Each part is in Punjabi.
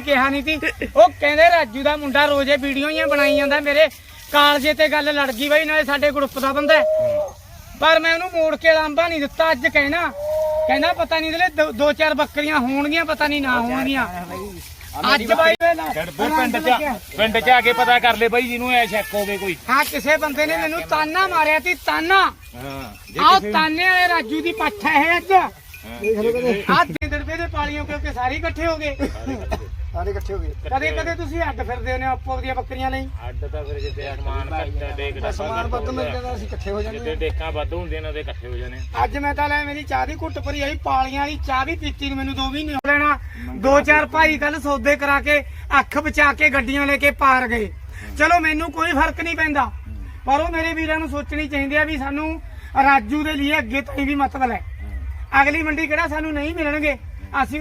ਹੀ ਕਿਹਾ ਨਹੀਂ ਸੀ। ਉਹ ਕਹਿੰਦੇ ਰਾਜੂ ਦਾ ਮੁੰਡਾ ਰੋਜ਼ੇ ਵੀਡੀਓ ਹੀ ਬਣਾਈ ਜਾਂਦਾ ਮੇਰੇ। ਕਾਲਜੇ ਤੇ ਗੱਲ ਲੜ ਗਈ ਬਈ ਨਾਲੇ ਸਾਡੇ ਗਰੁੱਪ ਦਾ ਬੰਦਾ ਹੈ। ਪਰ ਮੈਂ ਉਹਨੂੰ ਮੋੜ ਕੇ ਲਾਂਬਾ ਨਹੀਂ ਦਿੱਤਾ ਅੱਜ ਕਹਿਣਾ। ਕਹਿੰਦਾ ਪਤਾ ਨਹੀਂ ਇਹਦੇ ਦੋ- ਚਾਰ ਬੱਕਰੀਆਂ ਹੋਣਗੀਆਂ ਪਤਾ ਨਹੀਂ ਨਾ ਹੋਣਗੀਆਂ। ਅੱਜ ਬਾਈ ਗੜਬੇ ਪਿੰਡ ਚ ਪਿੰਡ ਚ ਆ ਕੇ ਪਤਾ ਕਰ ਲੈ ਬਾਈ ਜਿਹਨੂੰ ਐ ਸ਼ੱਕ ਹੋਵੇ ਕੋਈ। ਹਾਂ ਕਿਸੇ ਬੰਦੇ ਨੇ ਮੈਨੂੰ ਤਾਨਾ ਮਾਰਿਆ ਸੀ ਤਾਨਾ। ਹਾਂ ਆਹ ਤਾਨੇ ਵਾਲੇ ਰਾਜੂ ਦੀ ਪੱਠ ਹੈ ਅੱਜ। ਆਹ ਦਿੰਦੜਵੇ ਦੇ ਪਾਲੀਆਂ ਕਿਉਂਕਿ ਸਾਰੇ ਇਕੱਠੇ ਹੋ ਗਏ। ਸਾਰੇ ਇਕੱਠੇ ਹੋ ਗਏ। ਕਦੇ ਕਦੇ ਤੁਸੀਂ ਅੱਡ ਫਿਰਦੇ ਹੋ ਆਪੋ ਦੀਆਂ ਬੱਕਰੀਆਂ ਲਈ? ਅੱਡ ਤਾਂ ਫਿਰ ਜਿੱਤੇ ਅਸਮਾਨ ਕੱਟਾ ਡੇਕ ਦਾ ਸਮਾਨ ਵੱਧ ਮਿਲ ਜਾਂਦਾ ਅਸੀਂ ਇਕੱਠੇ ਹੋ ਜਾਂਦੇ ਜਿੱਤੇ ਡੇਕਾਂ ਵੱਧ ਹੁੰਦੀਆਂ ਨੇ ਉਹਦੇ ਇਕੱਠੇ ਹੋ ਜਾਣੇ ਅੱਜ ਮੈਂ ਤਾਂ ਲੈ ਮੇਰੀ ਚਾਹ ਦੀ ਘੁੱਟ ਭਰੀ ਆਈ ਪਾਲੀਆਂ ਵਾਲੀ ਚਾਹ ਵੀ ਪੀਤੀ ਨੂੰ ਮੈਨੂੰ ਦੋ ਮਹੀਨੇ ਹੋ ਲੈਣਾ ਦੋ ਚਾਰ ਭਾਈ ਕੱਲ ਸੌਦੇ ਕਰਾ ਕੇ ਅੱਖ ਬਚਾ ਕੇ ਗੱਡੀਆਂ ਲੈ ਕੇ ਪਾਰ ਗਏ। ਚਲੋ ਮੈਨੂੰ ਕੋਈ ਫ਼ਰਕ ਨਹੀਂ ਪੈਂਦਾ ਪਰ ਉਹ ਮੇਰੇ ਵੀਰਾਂ ਨੂੰ ਸੋਚਣੀ ਚਾਹੀਦੀ ਆ ਵੀ ਸਾਨੂੰ ਰਾਜੂ ਦੇ ਲਈ ਅੱਗੇ ਤੋਂ ਵੀ ਮਤਲਬ ਹੈ। ਅਗਲੀ ਮੰਡੀ ਕਿਹੜਾ ਸਾਨੂੰ ਨਹੀਂ ਮਿਲਣਗੇ? ਅਸੀਂ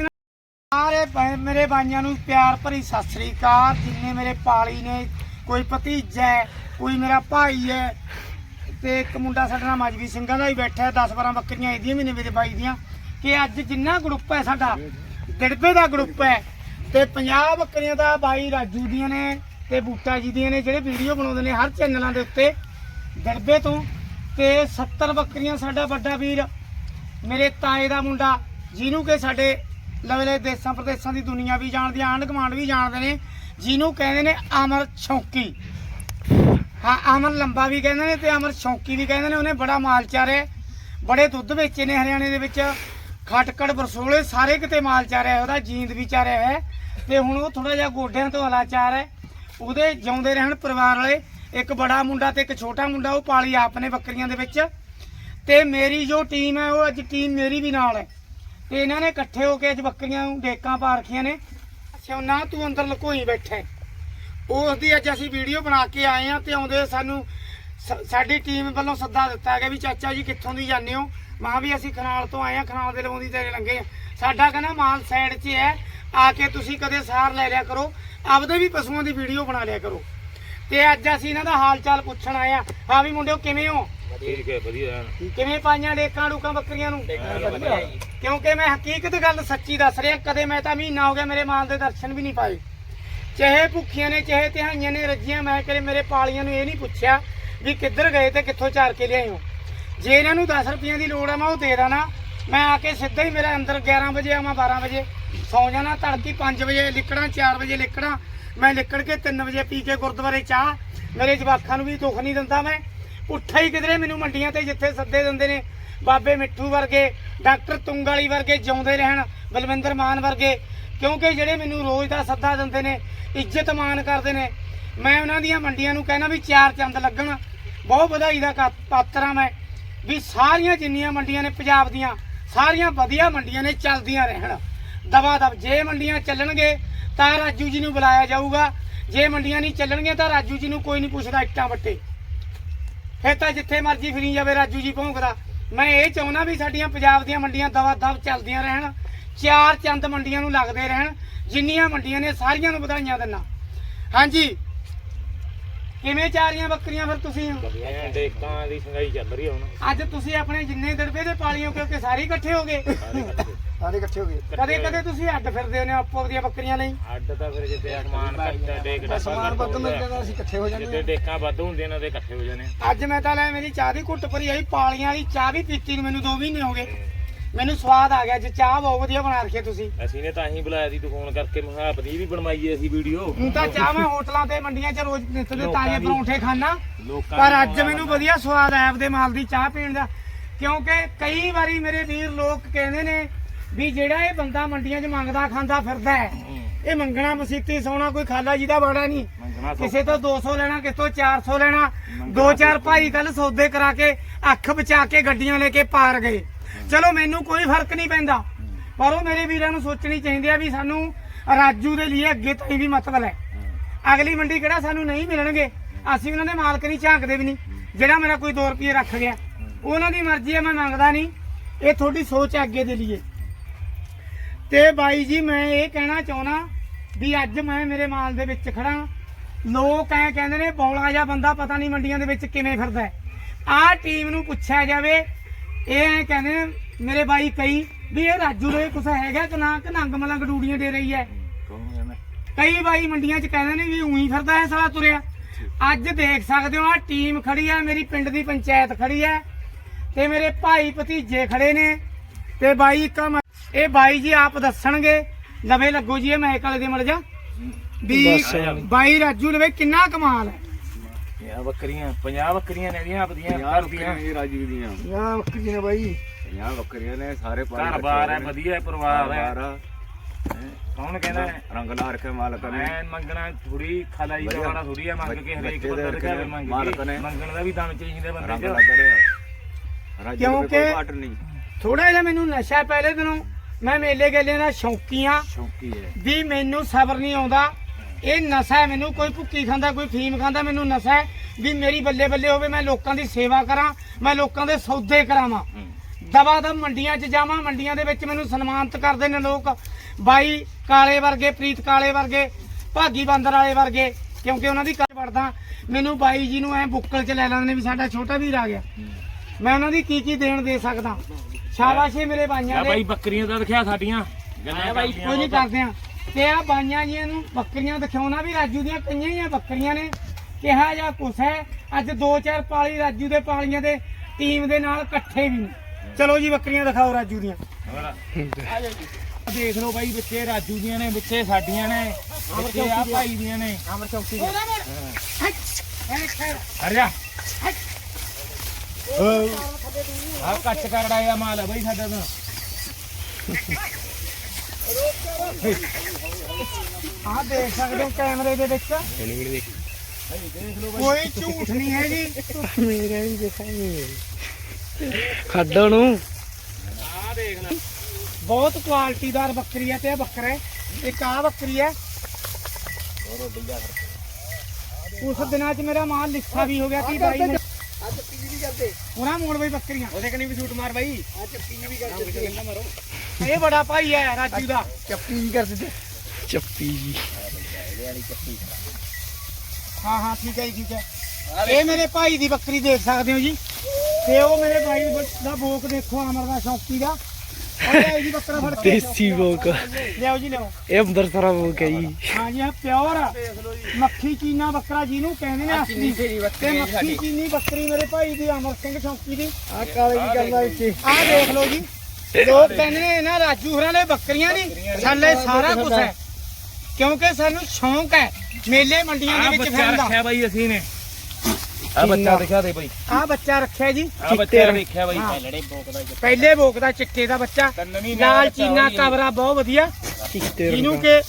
ਸਾਰੇ ਭੈ- ਮੇਰੇ ਬਾਈਆਂ ਨੂੰ ਪਿਆਰ ਭਰੀ ਸਤਿ ਸ੍ਰੀ ਅਕਾਲ। ਜਿੰਨੇ ਮੇਰੇ ਪਾਲੀ ਨੇ, ਕੋਈ ਭਤੀਜਾ ਹੈ, ਕੋਈ ਮੇਰਾ ਭਾਈ ਹੈ, ਤੇ ਇੱਕ ਮੁੰਡਾ ਸਾਡੇ ਨਾਲ ਮਜਬੀ ਸਿੰਘਾਂ ਦਾ ਹੀ ਬੈਠਾ ਹੈ 10 12 ਬੱਕਰੀਆਂ ਇਹਦੀਆਂ ਵੀ ਨੇ ਮੇਰੇ ਬਾਈ ਦੀਆਂ। ਕਿ ਅੱਜ ਜਿੰਨਾ ਗਰੁੱਪ ਹੈ ਸਾਡਾ ਗੜਬੇ ਦਾ ਗਰੁੱਪ ਹੈ, ਤੇ 50 ਬੱਕਰੀਆਂ ਦਾ ਬਾਈ ਰਾਜੂ ਦੀਆਂ ਨੇ ਤੇ ਬੂਟਾ ਜੀ ਦੀਆਂ ਨੇ, ਜਿਹੜੇ ਵੀਡੀਓ ਬਣਾਉਂਦੇ ਨੇ ਹਰ ਚੈਨਲਾਂ ਦੇ ਉੱਤੇ ਗੜਬੇ ਤੋਂ। ਤੇ 70 ਬੱਕਰੀਆਂ ਸਾਡਾ ਵੱਡਾ ਵੀਰ, ਮੇਰੇ ਤਾਏ ਦਾ ਮੁੰਡਾ, ਜਿਹਨੂੰ ਕਿ ਸਾਡੇ ਲਵੇਲੇ ਦੇਸਾਂ ਪ੍ਰਦੇਸਾਂ ਦੀ ਦੁਨੀਆ ਵੀ ਜਾਣਦੀ ਆਂਢ ਗੁਆਂਢ ਵੀ ਜਾਣਦੇ ਨੇ, ਜਿਹਨੂੰ ਕਹਿੰਦੇ ਨੇ ਅਮਰ ਸ਼ੌਂਕੀ ਹਾਂ, ਅਮਰ ਲੰਬਾ ਵੀ ਕਹਿੰਦੇ ਨੇ ਤੇ ਅਮਰ ਸ਼ੌਂਕੀ ਵੀ ਕਹਿੰਦੇ ਨੇ, ਉਹਨੇ ਬੜਾ ਮਾਲ ਚਾਰਿਆ। ਬੜੇ ਦੁੱਧ ਵੇਚੇ ਨੇ ਹਰਿਆਣੇ ਦੇ ਵਿੱਚ। ਖਟਕੜ, ਬਰਸੋਲੇ, ਸਾਰੇ ਕਿਤੇ ਮਾਲ ਚਾਰਿਆ, ਉਹਦਾ ਜੀਂਦ ਵੀ ਚਾਰਿਆ ਹੈ। ਤੇ ਹੁਣ ਉਹ ਥੋੜਾ ਜਿਹਾ ਗੋਡਿਆਂ ਤੋਂ ਹਲਾਚਾਰ ਹੈ। ਉਹਦੇ ਜਿਉਂਦੇ ਰਹਿਣ ਪਰਿਵਾਰ ਵਾਲੇ, ਇੱਕ ਬੜਾ ਮੁੰਡਾ ਤੇ ਇੱਕ ਛੋਟਾ ਮੁੰਡਾ, ਉਹ ਪਾਲੀ ਆਪ ਬੱਕਰੀਆਂ ਦੇ ਵਿੱਚ। ਤੇ ਮੇਰੀ ਜੋ ਟੀਮ ਹੈ, ਉਹ ਅੱਜ ਟੀਮ ਮੇਰੀ ਵੀ ਨਾਲ ਹੈ। ਤੇ ਇਹਨਾਂ ਨੇ ਇਕੱਠੇ ਹੋ ਕੇ ਅੱਜ ਬੱਕਰੀਆਂ ਨੂੰ ਡੇਕਾਂ ਪਾ ਰੱਖੀਆਂ ਨੇ। ਸਿਉਨਾ ਤੂੰ ਅੰਦਰ ਲੁਕੋਈ ਬੈਠਾ ਉਸ ਦੀ ਅੱਜ ਅਸੀਂ ਵੀਡੀਓ ਬਣਾ ਕੇ ਆਏ ਆ ਤੇ ਆਉਂਦੇ ਸਾਨੂੰ ਸ- ਸਾਡੀ ਟੀਮ ਵੱਲੋਂ ਸੱਦਾ ਦਿੱਤਾ ਗਿਆ ਵੀ ਚਾਚਾ ਜੀ ਕਿੱਥੋਂ ਦੀ ਜਾਂਦੇ ਹੋ? ਮਾਂ ਵੀ ਅਸੀਂ ਖਨਾਲ ਤੋਂ ਆਏ ਆ ਖਨਾਲ ਦੇ ਲਵੋਂ ਦੀ ਤੇਰੇ ਲੰਗੇ ਸਾਡਾ ਕਹਿੰਦਾ ਮਾਲ ਸਾਈਡ 'ਚ ਹੈ, ਆ ਕੇ ਤੁਸੀਂ ਕਦੇ ਸਾਰ ਲੈ ਲਿਆ ਕਰੋ। ਆਪਦੇ ਵੀ ਪਸ਼ੂਆਂ ਦੀ ਵੀਡੀਓ ਬਣਾ ਲਿਆ ਕਰੋ। ਤੇ ਅੱਜ ਅਸੀਂ ਇਹਨਾਂ ਦਾ ਹਾਲ ਚਾਲ ਪੁੱਛਣ ਆਏ ਆ ਹਾਂ ਵੀ ਮੁੰਡਿਓ, ਕਿਵੇਂ ਹੋ? ਠੀਕ ਹੈ ਵਧੀਆ ਐਨ। ਕਿਵੇਂ ਪਾਈਆਂ ਡੇਕਾਂ ਡੂਕਾਂ ਬੱਕਰੀਆਂ ਨੂੰ। ਕਿਉਂਕਿ ਮੈਂ ਹਕੀਕਤ ਗੱਲ ਸੱਚੀ ਦੱਸ ਰਿਹਾ ਕਦੇ ਮੈਂ ਤਾਂ ਮਹੀਨਾ ਹੋ ਗਿਆ ਮੇਰੇ ਮਾਲ ਦੇ ਦਰਸ਼ਨ ਵੀ ਨਹੀਂ ਪਾਏ। ਚਾਹੇ ਭੁੱਖੀਆਂ ਨੇ ਚਾਹੇ ਤਿਹਾਈਆਂ ਨੇ ਰੱਜੀਆਂ ਮੈਂ ਕਦੇ ਮੇਰੇ ਪਾਲੀਆਂ ਨੂੰ ਇਹ ਨਹੀਂ ਪੁੱਛਿਆ ਵੀ ਕਿੱਧਰ ਗਏ ਤੇ ਕਿੱਥੋਂ ਚਾਰ ਕੇ ਲਿਆਏ ਹੋ। ਜੇ ਇਹਨਾਂ ਨੂੰ 10 ਰੁਪਈਆਂ ਦੀ ਲੋੜ ਆ ਮੈਂ ਉਹ ਦੇ ਦਾਂ ਮੈਂ ਆ ਕੇ ਸਿੱਧਾ ਹੀ ਮੇਰਾ ਅੰਦਰ 11 ਵਜੇ ਆਵਾਂ 12 ਵਜੇ। ਸੌ ਜਾਣਾ ਤੜਕੀ 5 ਵਜੇ ਲਿਕੜਾਂ 4 ਵਜੇ ਲਿਕੜਾਂ। ਮੈਂ ਲਿਕੜ ਕੇ 3 ਵਜੇ ਪੀ ਕੇ ਗੁਰਦੁਆਰੇ ਚਾਹ। ਮੇਰੇ ਜਵਾਖਾਂ ਨੂੰ ਵੀ ਦੁੱਖ ਨਹੀਂ ਦਿੰਦਾ ਮੈਂ। ਉੱਠਾ ਹੀ ਕਿਧਰੇ ਮੈਨੂੰ ਮੰਡੀਆਂ ਤੇ ਜਿੱਥੇ ਸੱਦੇ ਦਿੰਦੇ ਨੇ। ਬਾਬੇ ਮਿੱਠੂ ਵਰਗੇ, ਡਾਕਟਰ ਤੁੰਗ ਵਾਲੀ ਵਰਗੇ ਜਿਉਂਦੇ ਰਹਿਣ, ਬਲਵਿੰਦਰ ਮਾਨ ਵਰਗੇ, ਕਿਉਂਕਿ ਜਿਹੜੇ ਮੈਨੂੰ ਰੋਜ਼ ਦਾ ਸੱਦਾ ਦਿੰਦੇ ਨੇ, ਇੱਜ਼ਤ ਮਾਨ ਕਰਦੇ ਨੇ, ਮੈਂ ਉਹਨਾਂ ਦੀਆਂ ਮੰਡੀਆਂ ਨੂੰ ਕਹਿਣਾ ਵੀ ਚਾਰ ਚੰਦ ਲੱਗਣ। ਬਹੁਤ ਵਧਾਈ ਦਾ ਕਾ- ਪਾਤਰ ਆ ਮੈਂ, ਵੀ ਸਾਰੀਆਂ ਜਿੰਨੀਆਂ ਮੰਡੀਆਂ ਨੇ ਪੰਜਾਬ ਦੀਆਂ, ਸਾਰੀਆਂ ਵਧੀਆ ਮੰਡੀਆਂ ਨੇ ਚੱਲਦੀਆਂ ਰਹਿਣ। ਦਵਾ ਦਬ, ਜੇ ਮੰਡੀਆਂ ਚੱਲਣਗੇ ਤਾਂ ਰਾਜੂ ਜੀ ਨੂੰ ਬੁਲਾਇਆ ਜਾਊਗਾ, ਜੇ ਮੰਡੀਆਂ ਨਹੀਂ ਚੱਲਣਗੀਆਂ ਤਾਂ ਰਾਜੂ ਜੀ ਨੂੰ ਕੋਈ ਨਹੀਂ ਪੁੱਛਦਾ ਇੱਟਾਂ ਵੱਟੇ। ਫਿਰ ਤਾਂ ਜਿੱਥੇ ਮਰਜ਼ੀ ਫਿਰੀ ਜਾਵੇ ਰਾਜੂ ਜੀ ਭੌਂਕਦਾ। ਮੈਂ ਇਹ ਚਾਹੁੰਦਾ ਵੀ ਸਾਡੀਆਂ ਪੰਜਾਬ ਦੀਆਂ ਮੰਡੀਆਂ ਦਵਾ ਦਵ ਚੱਲਦੀਆਂ ਰਹਿਣ ਚਾਰ ਚੰਦ ਮੰਡੀਆਂ ਨੂੰ ਲੱਗਦੇ ਰਹਿਣ ਜਿੰਨੀਆਂ ਮੰਡੀਆਂ ਨੇ ਸਾਰੀਆਂ ਨੂੰ ਵਧਾਈਆਂ ਦਿੰਨਾ। ਹਾਂਜੀ। ਕਿਵੇਂ ਚਾਰੀਆਂ ਬੱਕਰੀਆਂ ਫਿਰ ਤੁਸੀਂ? ਐਨ ਡੇਕਾਂ ਦੀ ਸੰਗਾਈ ਚੱਲ ਰਹੀ ਆ ਹੁਣ। ਅੱਜ ਤੁਸੀਂ ਆਪਣੇ ਜਿੰਨੇ ਦੜਬੇ ਦੇ ਪਾਲੀਓ ਕਿਉਂਕਿ ਸਾਰੇ ਇਕੱਠੇ ਹੋ ਗਏ। ਸਾਰੇ ਇਕੱਠੇ। ਹੋ ਗਏ। ਕਦੇ ਕਦੇ ਤੁਸੀਂ ਅੱਡ ਫਿਰਦੇ ਹੋ ਆਪੋ ਦੀਆਂ ਬੱਕਰੀਆਂ ਲਈ? ਅੱਡ ਤਾਂ ਫਿਰ ਜਿੱਤੇ ਅਸਮਾਨ ਕੱਟਾ ਡੇਕ ਦਾ ਸਮਾਨ ਵੱਧ ਮਿਲ ਜਾਂਦਾ ਅਸੀਂ ਇਕੱਠੇ ਹੋ ਜਿੱਤੇ ਜਾਂਦੇ ਡੇਕਾਂ ਵੱਧ ਹੁੰਦੀਆਂ ਨੇ ਉਹਦੇ ਇਕੱਠੇ ਹੋ ਜਾਣੇ ਅੱਜ ਮੈਂ ਤਾਂ ਲੈ ਮੇਰੀ ਚਾਹ ਦੀ ਘੁੱਟ ਭਰੀ ਆਈ ਪਾਲੀਆਂ ਵਾਲੀ ਚਾਹ ਵੀ ਪੀਤੀ ਨੂੰ ਮੈਨੂੰ 2 ਮਹੀਨੇ ਹੋ ਗਏ। ਮੈਨੂੰ ਸਵਾਦ ਆ ਗਿਆ ਅੱਜ ਚਾਹ ਬਹੁਤ ਵਧੀਆ ਬਣਾ ਰੱਖੀ ਤੁਸੀਂ। ਅਸੀਂ ਨੇ ਤਾਂ ਹੀ ਬੁਲਾਇਆ ਸੀ ਤੂੰ ਫੋਨ ਕਰਕੇ ਮਹਾ ਪਨੀਰ ਵੀ ਬਣਵਾਈਏ ਅਸੀਂ ਵੀਡੀਓ। ਹੁਣ ਤਾਂ ਚਾਹ ਮੈਂ ਹੋਟਲਾਂ ਤੇ ਮੰਡੀਆਂ 'ਚ ਰੋਜ਼ ਨਿੱਤ ਦੇ ਤਾਜ਼ੇ ਦੀ- ਪਰੌਂਠੇ ਖਾਣਾ ਪਰ ਨੂੰ ਅੱਜ ਮੈਨੂੰ ਵਧੀਆ ਸਵਾਦ ਆਇਆ ਆਪਦੇ ਮਾਲ ਦੀ ਚਾਹ ਪੀਣ ਦਾ। ਕਿਉਂਕਿ ਕਈ ਵਾਰੀ ਮੇਰੇ ਵੀਰ ਲੋਕ ਕਹਿੰਦੇ ਨੇ ਵੀ ਜਿਹੜਾ ਇਹ ਬੰਦਾ ਮੰਡੀਆਂ 'ਚ ਮੰਗਦਾ ਖਾਂਦਾ ਫਿਰਦਾ ਹੈ। ਇਹ ਮੰਗਣਾ ਮਸੀਤੀ ਸੋਣਾ ਕੋਈ ਖਾਲਾ ਜੀ ਦਾ ਬਾੜਾ ਨਹੀਂ। ਕਿਸੇ ਤੋਂ 200 ਲੈਣਾ ਕਿਸੇ ਤੋਂ 400 ਲੈਣਾ ਦੋ ਚਾਰ ਭਾਈ ਕੱਲ ਸੌਦੇ ਕਰਾ ਕੇ ਅੱਖ ਬਚਾ ਕੇ ਗੱਡੀਆਂ ਲੈ ਕੇ ਪਾਰ ਗਏ। ਚਲੋ ਮੈਨੂੰ ਕੋਈ ਫ਼ਰਕ ਨਹੀਂ ਪੈਂਦਾ। ਪਰ ਉਹ ਮੇਰੇ ਵੀਰਾਂ ਨੂੰ ਸੋਚਣੀ ਚਾਹੀਦੀ ਆ ਵੀ ਸਾਨੂੰ ਰਾਜੂ ਦੇ ਲਈ ਅੱਗੇ ਤੋਂ ਵੀ ਮਤਲਬ ਹੈ। ਅਗਲੀ ਮੰਡੀ ਕਿਹੜਾ ਸਾਨੂੰ ਨਹੀਂ ਮਿਲਣਗੇ? ਅਸੀਂ ਉਹਨਾਂ ਦੇ ਮਾਲਕ ਨਹੀਂ ਝਾਕਦੇ ਵੀ ਨਹੀਂ। ਜਿਹੜਾ ਮੇਰਾ ਕੋਈ 2 ਰੁਪਏ ਰੱਖ ਗਿਆ। ਉਹਨਾਂ ਦੀ ਮਰਜ਼ੀ ਹੈ ਮੈਂ ਮੰਗਦਾ ਨਹੀਂ। ਇਹ ਤੁਹਾਡੀ ਸੋਚ ਹੈ ਅੱਗੇ ਦੇ ਲਈ ਤੇ ਬਾਈ ਜੀ ਮੈਂ ਇਹ ਕਹਿਣਾ ਚਾਹੁੰਦਾ ਵੀ ਅੱਜ ਮੈਂ ਮੇਰੇ ਮਾਲ ਦੇ ਵਿੱਚ ਖੜਾ ਲੋਕ ਐ ਕਹਿੰਦੇ ਨੇ ਬੌਲਾ ਜਿਹਾ ਬੰਦਾ ਪਤਾ ਨਹੀਂ ਮੰਡੀਆਂ ਦੇ ਵਿੱਚ ਕਿਵੇਂ ਫਿਰਦਾ ਹੈ। ਆਹ ਟੀਮ ਨੂੰ ਪੁੱਛਿਆ ਜਾਵੇ ਇਹ ਐ ਕਹਿੰਦੇ ਨੇ ਮੇਰੇ ਬਾਈ ਕਈ ਵੀ ਇਹ ਰਾਜੂ ਦੇ ਕੁਛ ਹੈਗਾ ਕਿ ਨਾ ਕਿ ਨੰਗ ਮਲੰਗ ਡੂੜੀਆਂ ਦੇ ਰਹੀ ਹੈ? ਕਈ ਬਾਈ ਮੰਡੀਆਂ 'ਚ ਕਹਿੰਦੇ ਨੇ ਵੀ ਉਹੀ ਫਿਰਦਾ ਹੈ ਸਾਲਾ ਤੁਰਿਆ। ਅੱਜ ਦੇਖ ਸਕਦੇ ਹੋ ਆ ਟੀਮ ਖੜੀ ਹੈ ਮੇਰੀ ਪਿੰਡ ਦੀ ਪੰਚਾਇਤ ਖੜੀ ਹੈ ਤੇ ਮੇਰੇ ਭਾਈ ਭਤੀਜੇ ਖੜੇ ਨੇ ਤੇ ਬਾਈ ਕਮ ਇਹ ਬਾਈ ਜੀ ਆਪ ਦੱਸਣਗੇ। ਲਵੇ ਲੱਗੋ ਜੀ ਇਹ ਮੈਕ ਵਾਲੇ ਦੇ ਮੜ ਜਾ। ਵੀ ਬਾਈ ਰਾਜੂ ਲਵੇ ਕਿੰਨਾ ਕਮਾਲ ਹੈ। ਇਹ ਬੱਕਰੀਆਂ 50 ਬੱਕਰੀਆਂ ਨੇ ਦੀਆਂ ਆਪਦੀਆਂ ਘਰ ਦੀਆਂ ਇਹ ਰਾਜੂ ਦੀਆਂ। ਯਾ ਬੱਕਰੀ ਨੇ ਬਾਈ। 50 ਬੱਕਰੀਆਂ ਨੇ ਸਾਰੇ ਘਰ ਬਾਰ ਹੈ ਵਧੀਆ ਹੈ, ਪਰਿਵਾਰ ਹੈ। ਕੌਣ ਕਹਿੰਦਾ ਹੈ? ਰੰਗ ਲਾ ਰੱਖੇ ਮਾਲਕ ਨੇ। ਮੈਂ ਮੰਗਣਾ ਥੋੜੀ ਖਲਾਈ ਵਧੀਆ। ਦਵਾਣਾ ਥੋੜੀ ਆ ਮੰਗ ਕੇ ਹਰੇਕ ਦੇ ਬੰਦਾ ਦਿਖਾਵੇ ਰੱਖੇ ਮੰਗ ਮਾਲਕ ਕੇ ਨੇ। ਮੰਗਣ ਦਾ ਵੀ ਦਮ ਚਾਹੀਦਾ ਬੰਦੇ 'ਚ। ਦੇ ਕਿਉਂਕਿ- ਕੋਈ ਪਾਟ ਨਹੀਂ। ਥੋੜਾ ਜਿਹਾ ਮੈਨੂੰ ਨਸ਼ਾ ਪਹਿਲੇ ਦਿਨੋਂ। ਮੈਂ ਮੇਲੇ ਗੇਲੇ ਦਾ ਸ਼ੌਕੀ ਆ ਸ਼ੌਕੀ ਹੈ। ਵੀ ਮੈਨੂੰ ਸਬਰ ਨਹੀਂ ਆਉਂਦਾ। ਇਹ ਨਸ਼ਾ ਹੈ ਮੈਨੂੰ ਕੋਈ ਭੁੱਕੀ ਖਾਂਦਾ ਕੋਈ ਫੀਮ ਖਾਂਦਾ ਮੈਨੂੰ ਨਸ਼ਾ ਹੈ। ਵੀ ਮੇਰੀ ਬੱਲੇ ਬੱਲੇ ਹੋਵੇ ਮੈਂ ਲੋਕਾਂ ਦੀ ਸੇਵਾ ਕਰਾਂ ਮੈਂ ਲੋਕਾਂ ਦੇ ਸੌਦੇ ਕਰਾਵਾਂ। ਦਵਾ ਦਮ ਮੰਡੀਆਂ 'ਚ ਜਾਵਾਂ ਮੰਡੀਆਂ ਦੇ ਵਿੱਚ ਮੈਨੂੰ ਸਨਮਾਨਿਤ ਕਰਦੇ ਨੇ ਲੋਕ। ਬਾਈ ਕਾਲੇ ਵਰਗੇ ਪ੍ਰੀਤ ਕਾਲੇ ਵਰਗੇ ਭਾਗੀ ਬੰਦਰ ਵਾਲੇ ਵਰਗੇ ਕਿਉਂਕਿ ਉਹਨਾਂ ਦੀ ਕੱਚ ਵੜਦਾ ਮੈਨੂੰ ਬਾਈ ਜੀ ਨੂੰ ਐ ਬੁੱਕਲ 'ਚ ਲੈ ਲੈਂਦੇ ਨੇ ਵੀ ਸਾਡਾ ਛੋਟਾ ਵੀਰ ਆ ਗਿਆ। ਮੈਂ ਉਹਨਾਂ ਦੀ ਕੀ ਕੀ ਦੇਣ ਦੇ ਸਕਦਾ? ਸ਼ਾਬਾਸ਼ ਮੇਰੇ ਆ ਬਾਈਆਂ ਦੇ। ਬਾਈ ਬੱਕਰੀਆਂ ਤਾਂ ਦਿਖਿਆ ਸਾਡੀਆਂ। ਗੱਲਾਂ ਬਾਈ ਕੋਈ ਨਹੀਂ ਕਰਦੇ ਆ ਤੇ ਆ ਬਾਈਆਂ ਜੀਆਂ ਨੂੰ ਬੱਕਰੀਆਂ ਦਿਖਾਉਣਾ ਵੀ ਰਾਜੂ ਦੀਆਂ ਕਈਆਂ ਹੀ ਆ ਬੱਕਰੀਆਂ ਨੇ। ਕਿਹਾ ਜਾਂ ਕੁਛ ਹੈ ਅੱਜ ਦੋ ਚਾਰ ਪਾਲੀ ਰਾਜੂ ਦੇ ਪਾਲੀਆਂ ਦੇ ਟੀਮ ਦੇ ਨਾਲ ਇਕੱਠੇ ਵੀ ਨੇ। ਚਲੋ ਜੀ ਬੱਕਰੀਆਂ ਦਿਖਾਓ ਰਾਜੂ ਦੀਆਂ। ਦੇਖ ਲਓ ਬਾਈ ਵਿੱਚੇ ਰਾਜੂ ਦੀਆਂ ਨੇ ਵਿੱਚੇ ਸਾਡੀਆਂ ਨੇ ਵਿੱਚੇ ਆ ਭਾਈ ਦੀਆਂ ਨੇ। ਅਮਰ ਚੌਕੀ ਹਟ ਹਟ। ਜਾ। ਕਰੜਾ ਆ ਮਾਲ ਆ ਬਾਈ ਸਾਡਾ ਤਾਂ। ਆ ਦੇਖ ਸਕਦੇ ਹੋ ਕੈਮਰੇ ਦੇ ਵਿੱਚ। ਕੋਈ ਝੂਠ ਨਹੀਂ ਹੈ ਜੀ। ਮੇਰੇ ਵੀ ਦੇਖਾਂਗੇ ਖੱਡੋ ਨੂੰ। ਆ ਦੇਖ ਲੈ ਬਹੁਤ ਕੁਆਲਿਟੀਦਾਰ ਬੱਕਰੀ ਹੈ ਤੇ ਇਹ ਬੱਕਰਾ। ਹੈ ਇੱਕ ਆ ਬੱਕਰੀ ਹੈ ਉਸ ਦਿਨਾਂ 'ਚ ਮੇਰਾ ਮਾਲ ਲਿਖਾ ਵੀ ਹੋ ਗਿਆ ਕਿ ਬਾਈ ਨੇ ਵੀ ਕਰਦੇ ਉਹਨਾਂ ਮੋੜ ਬਈ ਬੱਕਰੀਆਂ। ਉਹਦੇ ਕਨੀ ਵੀ ਸ਼ੂਟ ਮਾਰ ਬਾਈ। ਵੀ ਇਹ ਬੜਾ ਭਾਈ ਹੈ ਰਾਜੂ ਦਾ। ਚੱਪੀ ਵੀ ਕਰਦੇ ਚੱਪੀ ਜੀ। ਹਾਂ ਹਾਂ ਠੀਕ ਹੈ ਜੀ ਠੀਕ ਹੈ। ਇਹ ਮੇਰੇ ਭਾਈ ਦੀ ਬੱਕਰੀ ਦੇਖ ਸਕਦੇ ਹੋ ਜੀ। ਤੇ ਉਹ ਮੇਰੇ ਭਾਈ ਦਾ ਬੋਕ ਦੇਖੋ ਅਮਰ ਦਾ ਸ਼ੌਕੀ ਦਾ। ਜੀ ਬੱਕਰਾ ਫੜ ਕੇ ਦੇਸੀ ਬੋਕ ਲਿਆਓ ਜੀ ਲਿਆਓ। ਇਹ ਅੰਬਰਸਰਾ ਬੋਕ ਹੈ ਜੀ। ਹਾਂ ਜੀ ਇਹ ਪਿਓਰ ਮੱਖੀ ਚੀਨਾ ਬੱਕਰਾ ਜਿਹਨੂੰ ਕਹਿੰਦੇ ਨੇ ਅਸਲੀ ਤੇ ਮੱਖੀ ਚੀਨੀ ਬੱਕਰੀ ਮੇਰੇ ਭਾਈ ਦੀ ਅਮਰ ਸਿੰਘ ਸ਼ੌਕੀ ਦੀ। ਆ ਕਾਲੇ ਕੀ ਕਰਦਾ ਇੱਥੇ। ਆਹ ਦੇਖ ਲਓ ਜੀ। ਲੋਕ ਕਹਿੰਦੇ ਨੇ ਨਾ ਰਾਜੂ ਹੋਰਾਂ ਦੇ ਬੱਕਰੀਆਂ ਨਹੀਂ। ਸਾਡੇ ਸਾਰਾ ਕੁਝ ਹੈ। ਕਿਉਂਕਿ ਸਾਨੂੰ ਸ਼ੌਂਕ ਹੈ ਮੇਲੇ ਮੰਡੀਆਂ ਆ ਦੇ ਵਿੱਚ ਫਿਰਨ ਦਾ। ਰੱਖਿਆ ਬਾਈ ਅਸੀਂ ਨੇ। ਆ ਬੱਚਾ ਦਿਖਾ ਦੇ ਬਾਈ। ਆਹ ਬੱਚਾ ਰੱਖਿਆ ਜੀ। ਆ ਬੱਚਾ ਦੇਖਿਆ ਬਾਈ। ਹਾਂ। ਲੜੇ ਬੋਕ ਦਾ ਪਹਿਲੇ ਬੋਕ ਦਾ ਚਿੱਟੇ ਦਾ ਬੱਚਾ। ਤਿੰਨ ਮਹੀਨੇ ਲਾਲ ਬੱਚਾ ਚੀਨਾ ਹੋਈ ਹੈ। ਕਵਰਾ ਬਹੁਤ ਵਧੀਆ। ਚਿੱਟੇ ਜਿਹਨੂੰ ਕਿ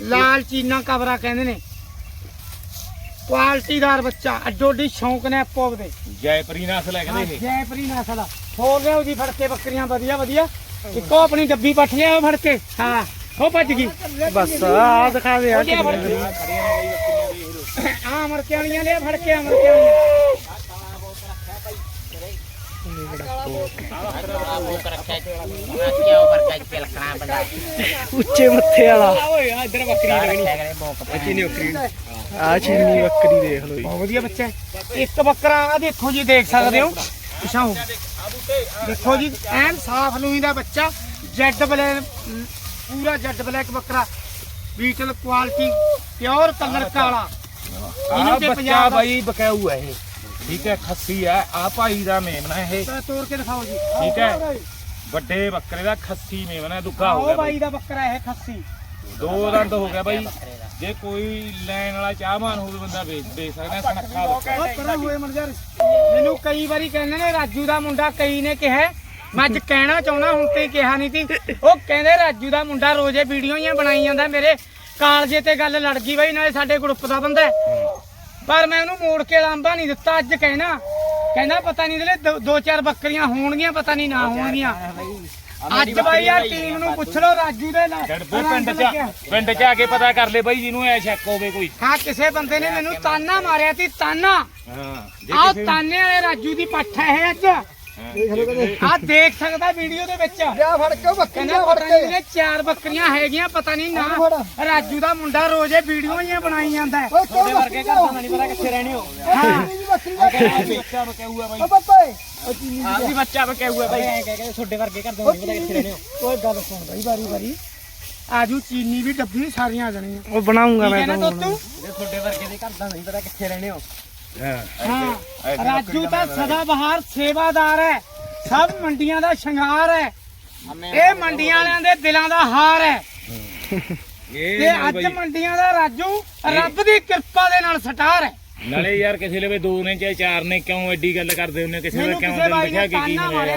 ਲਾਲ ਚੀਨਾ ਕਵਰਾ ਕਹਿੰਦੇ ਨੇ। ਕੁਆਲਿਟੀਦਾਰ ਬੱਚਾ। ਅੱਡੋ ਅੱਡੀ ਸ਼ੌਂਕ ਨੇ ਆਪੋ ਆਪਦੇ। ਜੈਪਰੀ ਨਸਲ ਹੈ ਕਹਿੰਦੇ ਇਹ ਜੈਪਰੀ ਨਸਲ ਆ। ਹੋਰ ਲਿਆਓ ਜੀ ਫੜ ਕੇ ਬੱਕਰੀਆਂ। ਵਧੀਆ ਵਧੀਆ। ਇੱਕੋ ਆਪਣੀ ਡੱਬੀ ਪੱਠ ਲਿਆਓ ਫੜ ਕੇ। ਹਾਂ। ਉਹ ਭੱਜ ਗਈ। ਬਸ ਆ ਦਿਖਾ ਦੇ ਆ ਉਹ ਲਿਆ ਫੜ ਕੇ। ਆ ਅਮਰ ਕੇ ਵਾਲੀਆਂ ਲਿਆ ਫੜ ਕੇ ਅਮਰ ਕੇ ਵਾਲੀਆਂ। ਉੱਚੇ ਮੱਥੇ ਵਾਲਾ। ਓਏ ਆ ਇੱਧਰ ਬੱਕਰੀ ਲੱਗਣੀ ਚੀਨੀ ਬੱਕਰੀ ਆ ਚੀਨੀ ਬੱਕਰੀ ਦੇਖ ਲਓ ਜੀ। ਬਹੁਤ ਵਧੀਆ ਬੱਚਾ। ਇੱਕ ਬੱਕਰਾ ਆ ਦੇਖੋ ਜੀ ਦੇਖ ਸਕਦੇ ਹੋ। ਪਿਛਾਓ। ਦੇਖੋ ਜੀ ਐਨ ਸਾਫ਼ ਲੂਈ ਦਾ ਬੱਚਾ। ਜੈਡ ਬਲੈਕ ਪੂਰਾ ਜੈਡ ਬਲੈਕ ਬੱਕਰਾ। ਬੀਟਲ ਕੁਆਲਿਟੀ ਪਿਓਰ ਕਲਰ ਕਾਲਾ। ਆ ਬੱਚਾ ਬਾਈ ਬਕਾਊ ਹੈ ਇਹ। ਠੀਕ ਹੈ ਖੱਸੀ ਹੈ ਆ ਭਾਈ ਦਾ ਮੇਮਣਾ ਇਹ। ਤੋੜ ਕੇ ਦਿਖਾਓ ਜੀ। ਠੀਕ ਹੈ। ਵੱਡੇ ਬੱਕਰੇ ਦਾ ਖੱਸੀ ਮੇਮਣਾ ਦੁੱਗਾ ਹੋ ਗਿਆ ਬਾਈ ਬਾਈ। ਦਾ ਬੱਕਰਾ ਹੈ ਖੱਸੀ। ਦੋ ਦੰਦ ਹੋ ਗਿਆ ਬਾਈ। ਜੇ ਕੋਈ ਲੈਣ ਵਾਲਾ ਚਾਹਵਾਨ ਹੋਵੇ ਬੰਦਾ ਵੇਚ ਦੇ ਸਕਦਾ ਸਨੱਖਾ ਬੱਕਰਾ। ਹੋਏ ਮਰਜਰ ਮੈਨੂੰ ਕਈ ਵਾਰੀ ਕਹਿੰਦੇ ਨੇ ਰਾਜੂ ਦਾ ਮੁੰਡਾ ਕਈ ਨੇ ਕਿਹਾ। ਮੈਂ ਅੱਜ ਕਹਿਣਾ ਚਾਹੁੰਦਾ ਹੁਣ ਤੇ ਕਿਹਾ ਨਹੀਂ ਸੀ। ਉਹ ਕਹਿੰਦੇ ਰਾਜੂ ਦਾ ਮੁੰਡਾ ਰੋਜ਼ੇ ਵੀਡੀਓ ਹੀ ਬਣਾਈ ਜਾਂਦਾ ਮੇਰੇ। ਕਾਲਜੇ ਤੇ ਗੱਲ ਲੜ ਗਈ ਬਈ ਨਾਲੇ ਸਾਡੇ ਗਰੁੱਪ ਦਾ ਬੰਦਾ। ਪਰ ਮੈਂ ਉਹਨੂੰ ਮੋੜ ਕੇ ਲਾਂਬਾ ਨਹੀਂ ਦਿੱਤਾ ਅੱਜ ਕਹਿਣਾ। ਕਹਿੰਦਾ ਪਤਾ ਨਹੀਂ ਇਹਦੇ ਦੋ- ਚਾਰ ਬੱਕਰੀਆਂ ਹੋਣਗੀਆਂ ਪਤਾ ਨਹੀਂ ਨਾ ਹੋਣਗੀਆਂ। ਅੱਜ ਬਾਈ ਆ ਟੀਮ ਨੂੰ ਪੁੱਛ ਲਓ ਰਾਜੂ ਦੇ ਨਾਲ। ਪਿੰਡ ਚ ਪਿੰਡ ਚ ਆ ਕੇ ਪਤਾ ਕਰ ਲੈ ਬਾਈ ਜਿਹਨੂੰ ਐ ਸ਼ੱਕ ਹੋਵੇ ਕੋਈ। ਹਾਂ ਕਿਸੇ ਬੰਦੇ ਨੇ ਮੈਨੂੰ ਤਾਨਾ ਮਾਰਿਆ। ਸੀ ਤਾਨਾ। ਹਾਂ ਆਹ ਤਾਨੇ ਵਾਲੇ ਰਾਜੂ ਦੀ ਪੱਠ ਹੈ ਇਹ ਅੱਜ। ਆ ਦੇਖ ਸਕਦਾ ਵੀਡੀਓ ਦੇ ਵਿੱਚ। ਜਾ ਫੜ ਕੇ ਬੱਕਰੀ ਕਹਿੰਦਾ ਪਤਾ ਨਹੀਂ ਇਹਨੇ ਚਾਰ ਬੱਕਰੀਆਂ ਹੈਗੀਆਂ ਪਤਾ ਨਹੀਂ ਨਾ। ਰਾਜੂ ਦਾ ਮੁੰਡਾ ਰੋਜ਼ੇ ਵੀਡੀਓ ਹੀ ਬਣਾਈ ਜਾਂਦਾ ਹੈ। ਓਏ ਕਿਉਂ ਵਰਗੇ ਕਰਦਾ ਨਹੀਂ ਪਤਾ ਕਿੱਥੇ ਰਹਿਣੇ ਹੋ। ਹਾਂ ਬੱਕਰੀ ਦਾ ਬੱਚਾ ਬਕਾਊ ਹੈ ਬਾਈ। ਓ ਬੱਪੇ ਆ ਵੀ ਬੱਚਾ ਬਕਾਊ ਹੈ ਬਾਈ ਐ ਕਹਿ ਕੇ ਛੋਡੇ ਵਰਗੇ ਕਰ ਦੋ ਨਹੀਂ ਪਤਾ ਕਿੱਥੇ ਰਹਿਣੇ ਹੋ ਕੋਈ ਗੱਲ ਸੁਣ ਬਾਈ ਵਾਰੀ ਵਾਰੀ। ਆਜੂ ਚੀਨੀ ਵੀ ਡੱਬੀ ਸਾਰੀਆਂ ਆ ਜਾਣੀਆਂ। ਉਹ ਬਣਾਉਂਗਾ ਮੈਂ ਹੈ ਨਾ ਤਾਂ ਤੋਤੂ ਤੁਹਾਡੇ ਵਰਗੇ ਦੇ ਘਰ ਦਾ ਨਹੀਂ ਪਤਾ ਕਿੱਥੇ ਰਹਿਣੇ ਹੋ ਹਾਂ। ਰਾਜੂ ਤਾਂ ਸਦਾ ਬਹਾਰ ਸੇਵਾਦਾਰ ਹੈ। ਸਭ ਮੰਡੀਆਂ ਦਾ ਸ਼ਿੰਗਾਰ ਹੈ। ਇਹ ਮੰਡੀਆਂ ਵਾਲਿਆਂ ਦੇ ਦਿਲਾਂ ਦਾ ਹਾਰ ਹੈ। ਇਹ ਤੇ ਅੱਜ ਮੰਡੀਆਂ ਦਾ ਰਾਜੂ ਰੱਬ ਦੀ ਕਿਰਪਾ ਦੇ ਨਾਲ ਸਟਾਰ ਹੈ। ਨਾਲੇ ਯਾਰ ਕਿਸੇ ਲਵੇ ਦੋ ਨੇ ਚਾਹੇ ਚਾਰ ਨੇ ਕਿਉਂ ਐਡੀ ਗੱਲ ਕਰਦੇ ਹੁੰਨੇ ਕਿਸੇ ਵੇ ਕਿਉਂ ਬਾਈ ਦਿਖਿਆ ਕਿ ਕੀ ਹੋਇਆ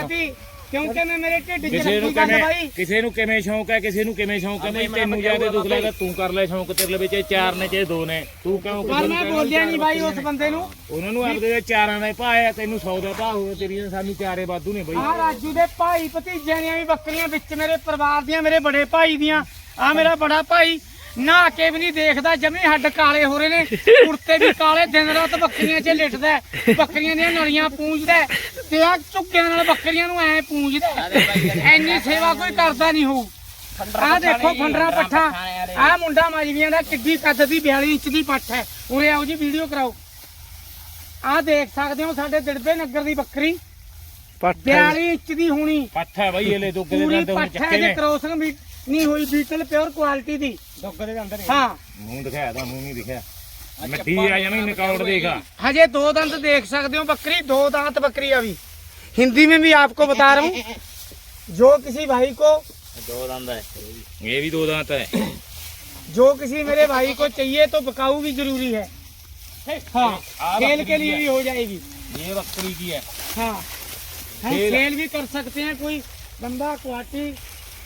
ਕਿਉਂਕਿ ਮੈਂ ਮੇਰੇ ਢਿੱਡ 'ਚ ਕਿਸੇ ਨੂੰ ਰੱਖੀ ਗੱਲ ਕਿਵੇਂ ਬਾਈ? ਕਿਸੇ ਨੂੰ ਕਿਵੇਂ ਸ਼ੌਂਕ ਹੈ ਕਿਸੇ ਨੂੰ ਕਿਵੇਂ ਸ਼ੌਂਕ ਹੈ? ਬਈ ਤੈਨੂੰ ਜ਼ਿਆਦਾ ਦੁੱਖ ਲੱਗਦਾ ਤੂੰ ਕਰ ਲੈ ਸ਼ੌਂਕ ਤੇਰੇ ਚਾਹੇ ਚਾਰ ਨੇ ਚਾਹੇ ਦੋ ਨੇ। ਤੂੰ ਕਿਉਂ ਪਰ ਮੈਂ ਬੋਲਿਆ ਨਹੀਂ ਬਾਈ ਉਸ ਬੰਦੇ ਨੂੰ। ਨੇ। ਉਹਨਾਂ ਨੂੰ ਆਪਦੇ ਦੇ ਚਾਰਾਂ ਦਾ ਭਾਅ ਹੈ ਤੈਨੂੰ 100 ਦਾ ਭਾਅ ਹੋਵੇ ਤੇਰੀਆਂ ਸਾਨੂੰ ਚਾਰੇ ਵਾਧੂ ਨੇ ਬਈ। ਆ ਰਾਜੂ ਦੇ ਭਾਈ ਭਤੀਜਿਆਂ ਦੀਆਂ ਵੀ ਬੱਕਰੀਆਂ ਵਿੱਚ ਮੇਰੇ ਪਰਿਵਾਰ ਦੀਆਂ ਮੇਰੇ ਬੜੇ ਭਾਈ ਦੀਆਂ। ਆ ਮੇਰਾ ਬੜਾ ਭਾਈ ਨਹਾ ਕੇ ਵੀ ਨਹੀਂ ਦੇਖਦਾ ਜਮੇ ਹੱਡ ਕਾਲੇ ਹੋ ਰਹੇ ਨੇ। ਕੁੜਤੇ ਵੀ ਕਾਲੇ ਦਿਨ ਰਾਤ ਬੱਕਰੀਆਂ 'ਚ ਲਿਟਦਾ। ਬੱਕਰੀਆਂ ਦੀਆਂ ਨਲੀਆਂ ਪੂੰਝਦਾ ਤੇ ਆ ਝੁੱਗਿਆਂ ਨਾਲ ਬੱਕਰੀਆਂ ਨੂੰ ਐ ਪੂੰਝਦਾ। ਐਨੀ ਸੇਵਾ ਕੋਈ ਕਰਦਾ ਨਹੀਂ ਹੋਊ। ਆ ਦੇਖੋ ਫੰਡਰਾ ਪੱਠਾ। ਆ ਮੁੰਡਾ ਮਾਜਵੀਆਂ ਦਾ ਕਿੱਡੀ ਕੱਦ ਦੀ 42 ਇੰਚ ਦੀ ਪੱਠ ਹੈ। ਉਰੇ ਆਓ ਜੀ ਵੀਡੀਓ ਕਰਾਓ। ਆ ਦੇਖ ਸਕਦੇ ਹੋ ਸਾਡੇ ਦਿੜਬੇ ਨਗਰ ਦੀ ਬੱਕਰੀ। ਪੱਟ 42 ਇੰਚ ਦੀ ਹੋਣੀ। ਪੱਠ ਹੈ ਬਈ ਇਹਲੇ ਦੁੱਗ ਦੇ ਪੂਰੀ ਪੱਠਾ ਦੇ ਕ੍ਰੋਸਿੰਗ ਵੀ ਨਹੀਂ ਹੋਈ ਬੀਟਲ ਪਿਓਰ ਕੁਆਲਿਟੀ ਦੀ ਦੁੱਗ ਦੇ ਅੰਦਰ ਹਾਂ ਮੂੰਹ ਦਿਖਾਇਆ ਤਾਂ ਮੂੰਹ ਨਹੀਂ ਦਿਖਿਆ ਮਿੱਟੀ ਆ ਜਾਣੀ ਨਿਕਾਉੜ ਦੇਖਾ हजे दो दंत देख सकते हो बकरी दो दांत बकरी अभी हिंदी में भी आपको बता रहा हूँ जो किसी भाई को ਦੋ ਦੰਦ ਹੈ ਇਹ ਵੀ ਦੋ ਦੰਦ ਹੈ जो किसी मेरे भाई को चाहिए तो बकाऊ भी जरूरी है हाँ खेल के लिए भी हो जाएगी ਇਹ ਬੱਕਰੀ ਕੀ ਹੈ हाँ हम खेल- खेल भी कर सकते हैं कोई बंदा क्वाटी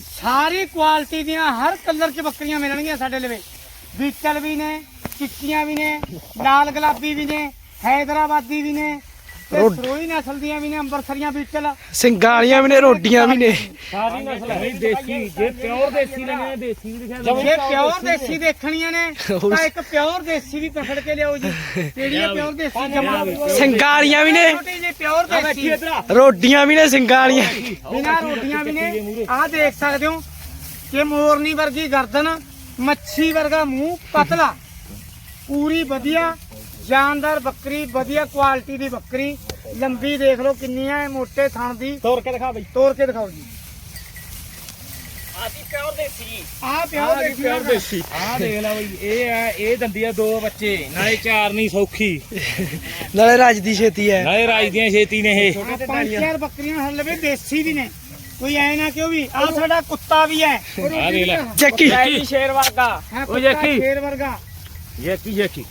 ਸਾਰੀ ਕੁਆਲਿਟੀ ਦੀਆਂ ਹਰ ਕਲਰ 'ਚ ਬੱਕਰੀਆਂ ਮਿਲਣਗੀਆਂ ਸਾਡੇ ਲਵੇ। ਬੀਟਲ ਵੀ ਨੇ, ਚਿੱਟੀਆਂ ਵੀ ਨੇ, ਲਾਲ ਗੁਲਾਬੀ ਵੀ ਨੇ, ਹੈਦਰਾਬਾਦੀ ਵੀ ਨੇ ਰੋਡ- ਸਰੋਈ ਨਸਲ ਦੀਆਂ ਵੀ ਨੇ ਅੰਬਰਸਰੀਆਂ ਬੀਟਲ ਸਿੰਘਾਂ ਵਾਲੀਆਂ ਵੀ ਨੇ ਰੋਡੀਆਂ ਵੀ ਨੇ। ਸਾਰੀ ਨਸਲ ਹੈ। ਦੇਸੀ ਜੇ ਪਿਓਰ ਦੇਸੀ ਲੈਣੇ ਦੇਸੀ ਵੀ ਜੇ ਪਿਓਰ ਦੇਸੀ ਦੇਖਣੀਆਂ ਨੇ ਤਾਂ ਇੱਕ ਪਿਓਰ ਦੇਸੀ ਵੀ ਪਕੜ ਕੇ ਲਿਆਓ ਜੀ। ਕਿਹੜੀ ਹੈ ਪਿਓਰ ਦੇਸੀ? ਜਮਾ ਸਿੰਘਾਂ ਵਾਲੀਆਂ ਵੀ ਨੇ। ਛੋਟੀ ਜੀ ਪਿਓਰ ਦੇਸੀ। ਰੋਡੀਆਂ ਵੀ ਨੇ ਸਿੰਘਾਂ ਵਾਲੀਆਂ ਬਿਨਾਂ ਰੋਟੀਆਂ ਵੀ ਨੇ ਆਹ ਦੇਖ ਸਕਦੇ ਹੋ। ਕਿ ਮੋਰਨੀ ਵਰਗੀ ਗਰਦਨ ਮੱਛੀ ਵਰਗਾ ਮੂੰਹ ਪਤਲਾ। ਪੂਰੀ ਵਧੀਆ। ਜਾਨਦਾਰ ਬੱਕਰੀ ਵਧੀਆ ਕੁਆਲਿਟੀ ਦੀ ਬੱਕਰੀ। ਲੰਬੀ ਦੇਖ ਲਓ ਕਿੰਨੀ ਹੈ ਮੋਟੇ ਥਣ ਦੀ। ਤੋੜ ਕੇ ਦਿਖਾ ਬਈ। ਤੋੜ ਕੇ ਦਿਖਾਓ ਜੀ। ਆਦੀ ਪਿਓਰ ਦੇਸੀ। ਆਹ ਪਿਓਰ ਦੇਸੀ ਆ। ਦੇਸੀ। ਦੇਖ ਲੈ ਬਈ ਇਹ ਆ ਇਹ ਦੰਦੀ ਆ ਦੋ ਬੱਚੇ ਨਾਲੇ ਚਾਰ ਨਹੀਂ ਸੌਖੀ। ਨਾਲੇ ਰਾਜ ਦੀ ਛੇਤੀ ਹੈ। ਨਾਲੇ ਰਾਜ ਦੀਆਂ ਛੇਤੀ ਨੇ ਇਹ। ਪੰਜ ਚਾਰ ਬੱਕਰੀਆਂ ਹੱਲ ਵੀ ਦੇਸੀ ਵੀ ਨੇ। ਕੋਈ ਐ ਨਾ ਕਿਉਂ ਵੀ ਆਹ ਸਾਡਾ ਕੁੱਤਾ ਵੀ ਹੈ। ਆਹ ਦੇਖ ਲੈ। ਚੱਕੀ ਸ਼ੇਰ ਵਰਗਾ। ਉਹ ਜੱਕੀ। ਸ਼ੇਰ ਵਰਗਾ। Jackie Jackie.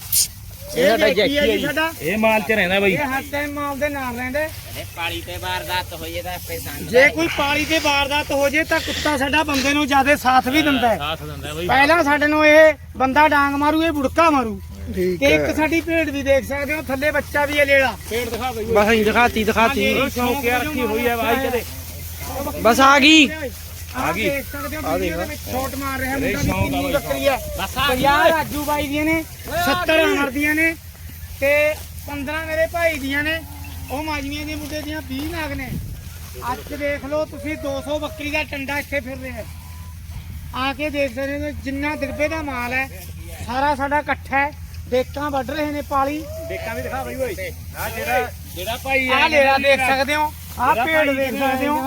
ਇਹ ਸਾਡਾ ਜੱਕੀ ਹੈ ਜੀ। ਸਾਡਾ। ਇਹ ਮਾਲ ਚ ਰਹਿੰਦਾ ਬਈ। ਇਹ ਹਰ ਟਾਈਮ ਮਾਲ ਦੇ ਨਾਲ ਰਹਿੰਦੇ ਪਾਲੀ ਤੇ ਵਾਰਦਾਤ ਹੋਈ ਇਹਦਾ ਪੈਸਾ ਜੇ ਕੋਈ ਪਾਲੀ ਤੇ ਵਾਰਦਾਤ ਹੋ ਜੇ ਤਾਂ ਕੁੱਤਾ ਸਾਡਾ ਬੰਦੇ ਨੂੰ ਜ਼ਿਆਦਾ ਸਾਥ ਵੀ ਦਿੰਦਾ ਹੈ। ਸਾਥ ਦਿੰਦਾ ਬਈ। ਪਹਿਲਾਂ ਸਾਡੇ ਨੂੰ ਇਹ ਬੰਦਾ ਡਾਂਗ ਮਾਰੂ ਇਹ ਬੁੜਕਾ ਮਾਰੂ। ਠੀਕ ਤੇ ਇੱਕ ਸਾਡੀ ਭੇਡ ਵੀ ਦੇਖ ਸਕਦੇ ਹੋ ਥੱਲੇ ਬੱਚਾ ਵੀ ਹੈ ਲੇਲਾ। ਦਿਖਾ ਬਈ। ਬਸ ਅਸੀਂ ਦਿਖਾਤੀ ਦਿਖਾਤੀ। ਉਹ ਸ਼ੌਂਕਿਆ ਰੱਖੀ ਹੋਈ ਹੈ ਬਾਈ ਕਦੇ। ਬਸ ਆ ਗਈ। ਆ ਗਈ। ਦੇਖ ਸਕਦੇ ਹੋ ਵੀਡੀਓ ਦੇ ਵਿੱਚ ਸ਼ਾਟ ਮਾਰ ਰਿਹਾ ਅਰੇ ਮੁੰਡਾ ਵੀ ਸ਼ੌਂਕ ਆ ਕਿੰਨੀ ਬਾਈ, ਬੱਕਰੀ ਹੈ। 50 ਰਾਜੂ ਬਾਈ ਦੀਆਂ ਨੇ 70 ਅਮਰ ਦੀਆਂ ਨੇ ਤੇ 15 ਮੇਰੇ ਭਾਈ ਦੀਆਂ ਨੇ। ਉਹ ਮਾਜਵੀਆਂ ਦੇ ਮੁੰਡੇ ਦੀਆਂ 20 ਨਾਗ ਨੇ। ਅੱਜ ਦੇਖ ਲਓ ਤੁਸੀਂ 200 ਬੱਕਰੀ ਦਾ ਟੰਡਾ ਇੱਥੇ ਫਿਰ ਰਿਹਾ ਹੈ। ਆ ਕੇ ਦੇਖ ਸਕਦੇ ਹੋ ਜਿੰਨਾ ਦਿਰਬੇ ਦਾ ਮਾਲ ਹੈ। ਸਾਰਾ ਸਾਡਾ ਇਕੱਠਾ ਹੈ। ਡੇਕਾਂ ਵੱਢ ਰਹੇ ਨੇ ਪਾਲੀ। ਦੇਖਾਂ ਵੀ ਦਿਖਾ ਬਈ ਓਏ। ਆ ਜਿਹੜਾ ਜਿਹੜਾ ਭਾਈ ਆ ਲੇਲਾ ਦੇਖ ਸਕਦੇ ਹੋ। ਆ ਜਿਹੜਾ ਪੇੜ ਭਾਈ ਦੇਖ ਜਿਹੜਾ ਸਕਦੇ ਹੋ।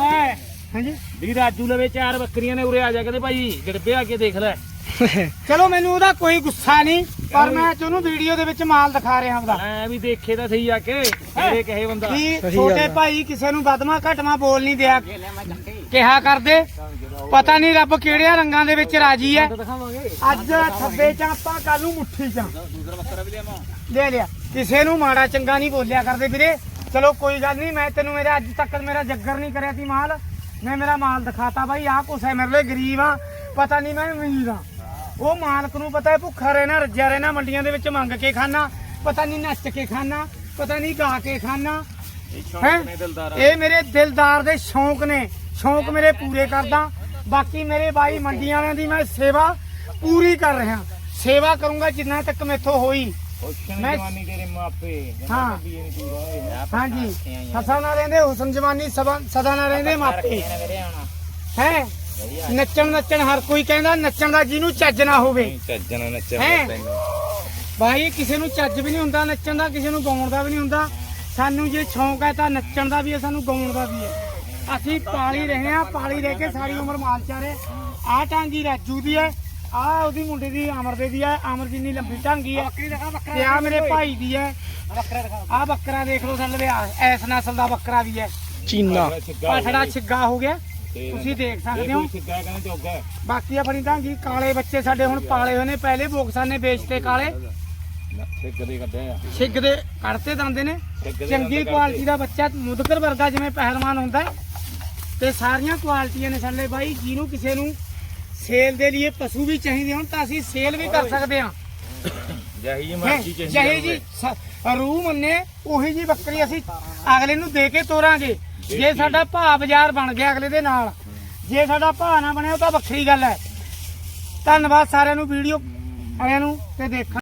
ਹਾਂਜੀ। ਵੀ ਰਾਜੂ ਲਵੇ ਚਾਰ ਬੱਕਰੀਆਂ ਨੇ ਉਰੇ ਆ ਜਾ ਕਹਿੰਦੇ ਭਾਈ ਗੜਬੇ ਆ ਕੇ ਦੇਖ ਲੈ। ਚਲੋ ਮੈਨੂੰ ਉਹਦਾ ਕੋਈ ਗੁੱਸਾ ਨਹੀਂ ਪਰ ਮੈਂ ਤੁਹਾਨੂੰ ਵੀਡੀਓ ਦੇ ਵਿੱਚ ਮਾਲ ਦਿਖਾ ਰਿਹਾ ਹਾਂ ਐ ਵੀ ਦੇਖੇ ਤਾਂ ਸਹੀ ਆ ਕੇ ਮੇਰੇ ਕਹੇ ਬੰਦਾ। ਕਿ ਛੋਟੇ। ਭਾਈ ਕਿਸੇ ਨੂੰ ਬਦਮਾ ਘਟਮਾ ਬੋਲ ਨਹੀਂ ਦਿਆ। ਕਿਹਾ ਕਰਦੇ। ਪਤਾ ਨਹੀਂ ਰੱਬ ਕਿਹੜਿਆਂ ਰੰਗਾਂ ਦੇ ਵਿੱਚ ਰਾਜੀ ਹੈ। ਅੱਜ ਥੱਬੇ ਚ ਆਪਾਂ ਕੱਲ ਨੂੰ ਮੁੱਠੀ ਚ ਲੈ ਲਿਆ। ਕਿਸੇ ਨੂੰ ਮਾੜਾ ਚੰਗਾ ਨਹੀਂ ਬੋਲਿਆ ਕਰਦੇ ਵੀਰੇ। ਚਲੋ ਕੋਈ ਗੱਲ ਨਹੀਂ ਮੈਂ ਤੈਨੂੰ ਮੇਰੇ ਅੱਜ ਤੱਕ ਮੇਰਾ ਜੱਗਰ ਨਹੀਂ ਕਰਿਆ ਸੀ ਮਾਲ। ਮੈਂ ਮੇਰਾ ਮਾਲ ਦਿਖਾਤਾ ਬਾਈ ਆਹ ਕੁਛ ਹੈ ਮੇਰੇ ਲਈ ਗਰੀਬ ਆ ਪਤਾ ਨਹੀਂ ਮੈਂ ਅਮੀਰ ਆ ਉਹ ਮਾਲਕ ਨੂੰ ਪਤਾ ਹੈ ਭੁੱਖਾ ਰਹਿਣਾ ਰੱਜਿਆ ਰਹਿਣਾ ਮੰਡੀਆਂ ਦੇ ਵਿੱਚ ਮੰਗ ਕੇ ਖਾਣਾ ਪਤਾ ਨਹੀਂ ਨੱਚ ਕੇ ਖਾਣਾ ਪਤਾ ਨਹੀਂ ਗਾ ਕੇ ਖਾਣਾ ਇਹ ਮੇਰੇ ਦਿਲਦਾਰ ਦੇ ਸ਼ੌਂਕ ਨੇ ਸ਼ੌਂਕ ਮੇਰੇ ਪੂਰੇ ਕਰਦਾ। ਬਾਕੀ ਮੇਰੇ ਬਾਈ ਮੰਡੀਆਂ ਵਾਲਿਆਂ ਦੀ ਮੈਂ ਸੇਵਾ ਪੂਰੀ ਕਰ ਰਿਹਾ। ਸੇਵਾ ਕਰੂੰਗਾ ਜਿੰਨਾ ਤੱਕ ਮੈਥੋਂ ਹੋਈ। ਹੁਸਨ ਮੈਂ- ਜਵਾਨੀ ਤੇਰੇ ਮਾਪੇ? ਹਾਂ। ਵੀ ਨਹੀਂ ਤੂੰ ਰਹੇ ਹਾਂਜੀ ਹਸਾ ਨਾ ਰਹਿੰਦੇ ਹੁਸਨ ਜਵਾਨੀ ਸਭਾ- ਸਦਾ ਨਾ ਰਹਿੰਦੇ ਮਾਪੇ। ਹੈ? ਨੱਚਣ ਨੱਚਣ ਹਰ ਕੋਈ ਕਹਿੰਦਾ ਨੱਚਣ ਦਾ ਜਿਹਨੂੰ ਚੱਜ ਨਾ ਹੋਵੇ। ਚੱਜਣਾ ਨੱਚਣ ਹੈਂ? ਭਾਈ ਕਿਸੇ ਨੂੰ ਚੱਜ ਵੀ ਨਹੀਂ ਹੁੰਦਾ ਨੱਚਣ ਦਾ ਕਿਸੇ ਨੂੰ ਗਾਉਣ ਦਾ ਵੀ ਨਹੀਂ ਹੁੰਦਾ। ਸਾਨੂੰ ਜੇ ਸ਼ੌਂਕ ਹੈ ਤਾਂ ਨੱਚਣ ਦਾ ਵੀ ਹੈ ਸਾਨੂੰ ਗਾਉਣ ਦਾ ਵੀ ਹੈ। ਅਸੀਂ ਪਾਲੀ ਰਹੇ ਹਾਂ ਪਾਲੀ ਰਹਿ ਕੇ ਸਾਰੀ ਉਮਰ ਮਾਲ ਚਾਰੇ ਆਹ ਟਾਂਗੀ ਰਾਜੂ ਦੀ ਹੈ। ਆਹ ਉਹਦੀ ਮੁੰਡੇ ਦੀ ਅਮਰ ਦੇ ਦੀ ਹੈ ਅਮਰ ਜਿੰਨੀ ਲੰਬੀ ਟਾਂਗੀ ਹੈ ਤੇ ਆ ਮੇਰੇ ਭਾਈ ਦੀ ਹੈ ਆਹ ਬੱਕਰਾ ਦੇਖ। ਲਓ ਥੱਲੇ ਆ ਐਸ ਨਸਲ ਦਾ ਬੱਕਰਾ ਵੀ ਹੈ ਚੀਨਾ। ਪਾਠੜਾ ਛਿੱਗਾ ਹੋ ਗਿਆ ਤੁਸੀਂ ਦੇਖ ਸਕਦੇ ਹੋ। ਸਿੱਧਾ ਕਹਿੰਦਾ ਚੋਗਾ ਬਾਕੀ ਆਪਣੀ ਢਾਂਗੀ ਕਾਲੇ ਬੱਚੇ ਸਾਡੇ ਹੁਣ ਪਾਲੇ ਹੋਏ ਨੇ ਪਹਿਲੇ ਬੋਕਸਾਂ ਨੇ ਵੇਚਤੇ ਕਾਲੇ। ਕਦੇ ਕੱਢਿਆ ਆ। ਛਿੱਗ ਦੇ ਕੱਢਤੇ ਦੰਦੇ ਨੇ। ਛਿੱਗ ਦੇ ਚੰਗੀ ਕੁਆਲਿਟੀ ਦਾ ਬੱਚਾ ਮੁਦਕਰ ਵਰਗਾ ਜਿਵੇਂ ਪਹਿਲਵਾਨ ਹੁੰਦਾ। ਤੇ ਸਾਰੀਆਂ ਕੁਆਲਿਟੀਆਂ ਨੇ ਸਾਡੇ ਬਾਈ ਜਿਹਨੂੰ ਕਿਸੇ ਨੂੰ ਸੇਲ ਦੇ ਲਈ ਪਸ਼ੂ ਵੀ ਚਾਹੀਦੇ ਹੋਣ ਤਾਂ ਅਸੀਂ ਸੇਲ ਵੀ ਕਰ ਸਕਦੇ ਹਾਂ। ਜਹੀ ਜੀ? ਮਰਜ਼ੀ ਚਾਹੀਦੀ ਜਿਹੇ ਜੀ ਰੂਹ ਮੰਨੇ ਉਹੀ ਜੀ ਬੱਕਰੀ ਅਸੀਂ ਅਗਲੇ ਨੂੰ ਦੇ ਕੇ ਤੋਰਾਂਗੇ। ਜੇ ਸਾਡਾ ਭਾਅ ਬਾਜ਼ਾਰ ਬਣ ਗਿਆ ਅਗਲੇ ਦੇ ਨਾਲ ਜੇ ਸਾਡਾ ਭਾਅ ਨਾ ਬਣਿਆ ਉਹ ਤਾਂ ਵੱਖਰੀ ਗੱਲ ਹੈ। ਧੰਨਵਾਦ ਸਾਰਿਆਂ ਨੂੰ ਵੀਡੀਓ ਵਾਲਿਆਂ ਨੂੰ ਤੇ ਦੇਖਣ